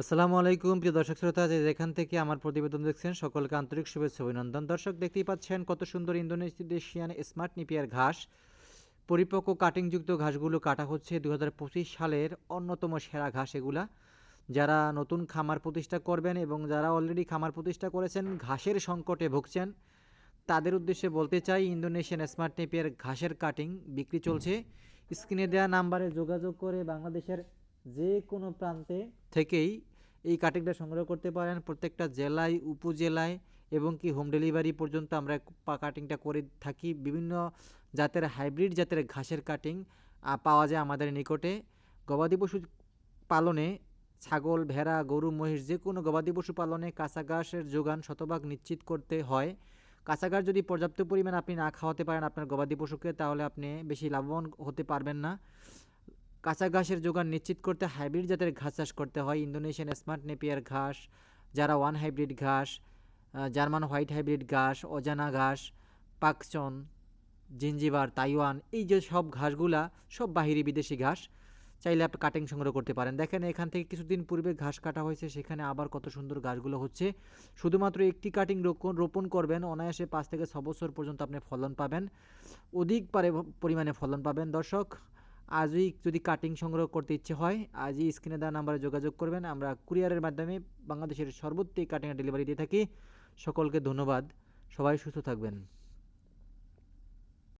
আসসালামু আলাইকুম। প্রিয় দর্শক শ্রোতা যে যেখান থেকে আমার প্রতিবেদন দেখছেন, সকলকে আন্তরিক শুভেচ্ছা অভিনন্দন। দর্শক, দেখতেই পাচ্ছেন কত সুন্দর ইন্দোনেশিয়ান স্মার্ট নিপিয়ার ঘাস। পরিপক্ক কাটিংযুক্ত ঘাসগুলো কাটা হচ্ছে দু হাজার পঁচিশ সালের অন্যতম সেরা ঘাস এগুলা। যারা নতুন খামার প্রতিষ্ঠা করবেন এবং যারা অলরেডি খামার প্রতিষ্ঠা করেছেন, ঘাসের সংকটে ভুগছেন, তাদের উদ্দেশ্যে বলতে চাই, ইন্দোনেশিয়ান স্মার্ট নেপিয়ার ঘাসের কাটিং বিক্রি চলছে। স্ক্রিনে দেওয়া নাম্বারে যোগাযোগ করে বাংলাদেশের যে কোনো প্রান্তে থেকেই এই কাটিংটা সংগ্রহ করতে পারেন। প্রত্যেকটা জেলায়, উপজেলায় এবং কি হোম ডেলিভারি পর্যন্ত আমরা কাটিংটা করে থাকি। বিভিন্ন জাতের হাইব্রিড জাতের ঘাসের কাটিং পাওয়া যায় আমাদের নিকটে। গবাদি পশু পালনে ছাগল, ভেড়া, গরু, মহিষ যে কোনো গবাদি পশু পালনে কাঁচা ঘাসের যোগান শতভাগ নিশ্চিত করতে হয়। কাঁচা ঘাস যদি পর্যাপ্ত পরিমাণ আপনি না খাওয়াতে পারেন আপনার গবাদি পশুকে, তাহলে আপনি বেশি লাভবান হতে পারবেন না। কাঁচা ঘাসের যোগান নিশ্চিত করতে হাইব্রিড জাতের ঘাস চাষ করতে হয়। ইন্দোনেশিয়ান স্মার্ট নেপিয়ার ঘাস, যারা ওয়ান হাইব্রিড ঘাস জার্মান হোয়াইট হাইব্রিড ঘাস, অজানা ঘাস, পাকচন, জিঞ্জিবার, তাইওয়ান, এই যে সব ঘাসগুলা সব বাহিরি বিদেশি ঘাস, চাইলে আপনি কাটিং সংগ্রহ করতে পারেন। দেখেন, এখান থেকে কিছুদিন পূর্বে ঘাস কাটা হয়েছে, সেখানে আবার কত সুন্দর ঘাসগুলো হচ্ছে। শুধুমাত্র একটি কাটিং রোপণ রোপণ করবেন, অনায়াসে পাঁচ থেকে ছ বছর পর্যন্ত আপনি ফলন পাবেন। অধিক পারে পরিমাণে ফলন পাবেন। দর্শক আজই যদি কাটিং সংগ্রহ করতে ইচ্ছে হয়, আজই স্ক্রিনে দেওয়া নাম্বারে যোগাযোগ করবেন। আমরা কুরিয়ারের মাধ্যমে বাংলাদেশের সর্বত্রই কাটিংয়ের ডেলিভারি দিয়ে থাকি। সকলকে ধন্যবাদ। সবাই সুস্থ থাকবেন।